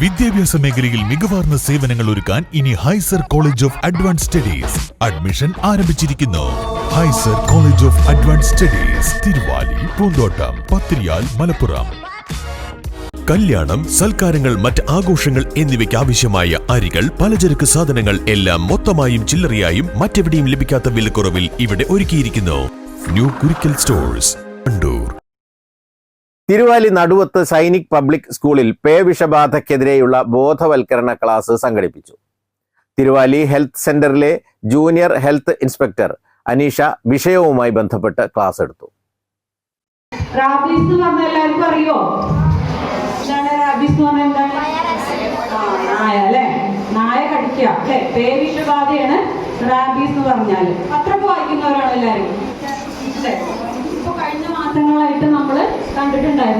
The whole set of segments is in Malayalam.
വിദ്യാഭ്യാസ മേഖലയിൽ മികവാർന്ന സേവനങ്ങൾ ഒരുക്കാൻ ഇനി ഹൈസർ college of advance studies admission ആരംഭിച്ചിരിക്കുന്നു. ഹൈസർ college of advance studies Thiruvali Poonthottam Pathiriyal Malappuram. കല്യാണം സൽക്കാരങ്ങൾ മറ്റ് ആഘോഷങ്ങൾ എന്നിവയ്ക്ക് ആവശ്യമായ അരികൾ പലചരക്ക് സാധനങ്ങൾ എല്ലാം മൊത്തമായും ചില്ലറയായും മറ്റെവിടെയും ലഭിക്കാത്ത വിലക്കുറവിൽ ഇവിടെ ഒരുക്കിയിരിക്കുന്നു. New Kurikkal stores Kandoor Thiruvali Naduvath Sainik public സ്കൂളിൽ പേ വിഷബാധക്കെതിരെയുള്ള ബോധവൽക്കരണ ക്ലാസ് സംഘടിപ്പിച്ചു. തിരുവാലി ഹെൽത്ത് സെന്ററിലെ ജൂനിയർ ഹെൽത്ത് ഇൻസ്പെക്ടർ അനീഷ വിഷയവുമായി ബന്ധപ്പെട്ട് ക്ലാസ് എടുത്തു. റാബീസ് എന്ന് എല്ലാവർക്കും അറിയോ? പറഞ്ഞാൽ നായ പേവിഷബാധയാണ് എല്ലാവരും അല്ലേ ഇപ്പൊ കഴിഞ്ഞ മാസങ്ങളായിട്ട് നമ്മൾ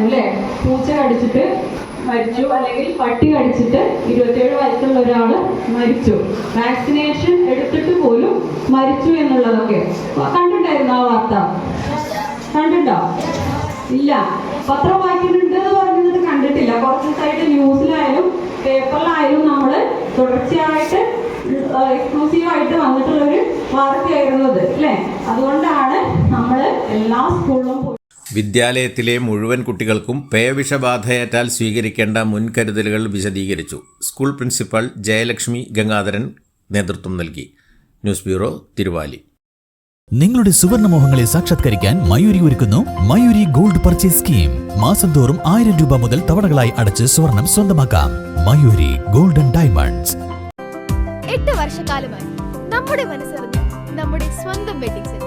കണ്ടിട്ടുണ്ടായിരുന്നു അല്ലേ? പൂച്ച കടിച്ചിട്ട് മരിച്ചു. അല്ലെങ്കിൽ പട്ടി കടിച്ചിട്ട് ഇരുപത്തിയേഴ് വയസ്സുള്ള ഒരാൾ മരിച്ചു. വാക്സിനേഷൻ എടുത്തിട്ട് പോലും മരിച്ചു എന്നുള്ളതൊക്കെ. കണ്ടിട്ടുണ്ടായിരുന്നു ആ വാർത്ത? കണ്ടിട്ടോ ഇല്ല. പത്രം വായിക്കുന്നുണ്ട് എന്ന് പറഞ്ഞത് കണ്ടിട്ടില്ല. കുറച്ച് ദിവസമായിട്ട് ന്യൂസിലായാലും പേപ്പറിലായാലും നമ്മൾ തുടർച്ചയായിട്ട് എക്സ്ക്ലൂസീവ് ആയിട്ട് വന്നിട്ടുള്ളൊരു വാർത്തയായിരുന്നു അത് അല്ലേ? അതുകൊണ്ടാണ് നമ്മൾ എല്ലാ സ്കൂളിലും വിദ്യാലയത്തിലെ മുഴുവൻ കുട്ടികൾക്കും പേവിഷബാധയേറ്റാൽ സ്വീകരിക്കേണ്ട മുൻകരുതലുകൾ വിശദീകരിച്ചു. സ്കൂൾ പ്രിൻസിപ്പൽ ജയലക്ഷ്മി ഗംഗാധരൻ നേതൃത്വം നൽകി. News bureau Thiruvali. നിങ്ങളുടെ സുവർണമോഹങ്ങളെ സാക്ഷാത്കരിക്കാൻ മയൂരി ഒരുക്കുന്നു മയൂരി ഗോൾഡ് പർച്ചേസ് സ്കീം. മാസം തോറും ആയിരം രൂപ മുതൽ തവണകളായി അടച്ച് സ്വർണം സ്വന്തമാക്കാം. Mayuri golden diamonds. എട്ട് വർഷക്കാലമായി നമ്മുടെ മനസ്സറിഞ്ഞ് നമ്മുടെ സ്വന്തം wedding centre.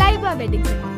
Laiba wedding centre.